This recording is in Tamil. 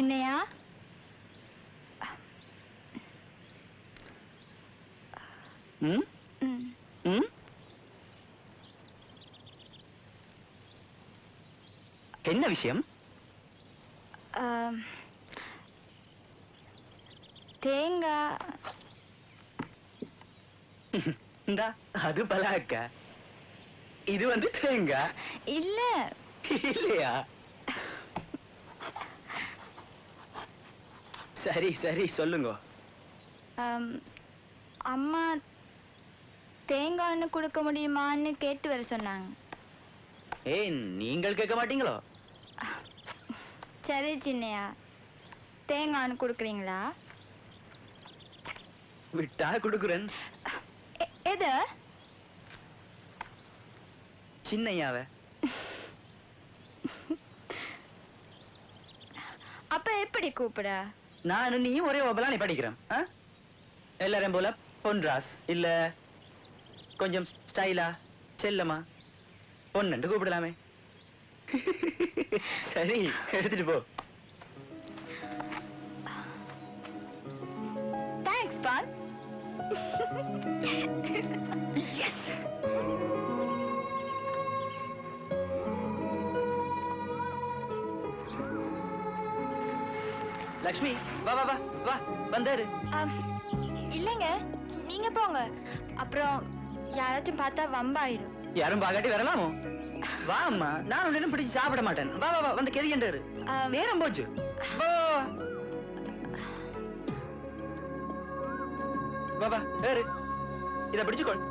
சின்னையா? ம்? ம். ம்? என்ன விஷயம்? தேங்காய் இந்தா அது பலாக்கா. இது வந்து தேங்காய் இல்ல. இல்லையா? சரி சரி சொல்லுங்க. அம்மா தேங்காய் ஒன்று கொடுக்க முடியுமான்னு கேட்டு வர சொன்னாங்க. ஏய் நீங்கள் கேட்க மாட்டீங்களோ? சரி சின்னையா. தேங்காய் ஒன்று கொடுக்குறீங்களா? விட்டா கொடுக்குறேன். எது? சின்னையாவ. அப்ப எப்படி கூப்பிட? நானும் நீயும் ஒரே ஒபலா நீ படிக்கிறேன் ஆ? எல்லாரும் போல பொன்ராஸ் இல்ல கொஞ்சம் ஸ்டைலா செல்லமா பொண்ணு கூப்பிடலாமே. சரி எடுத்துட்டு போ. தேங்க்ஸ் பால் எஸ் லக்ஷ்மி வா வா வா வா வந்தாரு. இல்லைங்க நீங்க போங்க. அப்புறம் யாராச்சும் பார்த்தா வம்பாயிடும் யாரும் பாக்காட்டி வரலாமோ? வா அம்மா. நான் ஒன்னும் பிடிச்சு சாப்பிட மாட்டேன். வா வா வா வந்து கெதியண்டாரு. நேரம் போச்சு. வா வா, வா. வா வா ஏறு. இத பிடிச்சுக்கொள்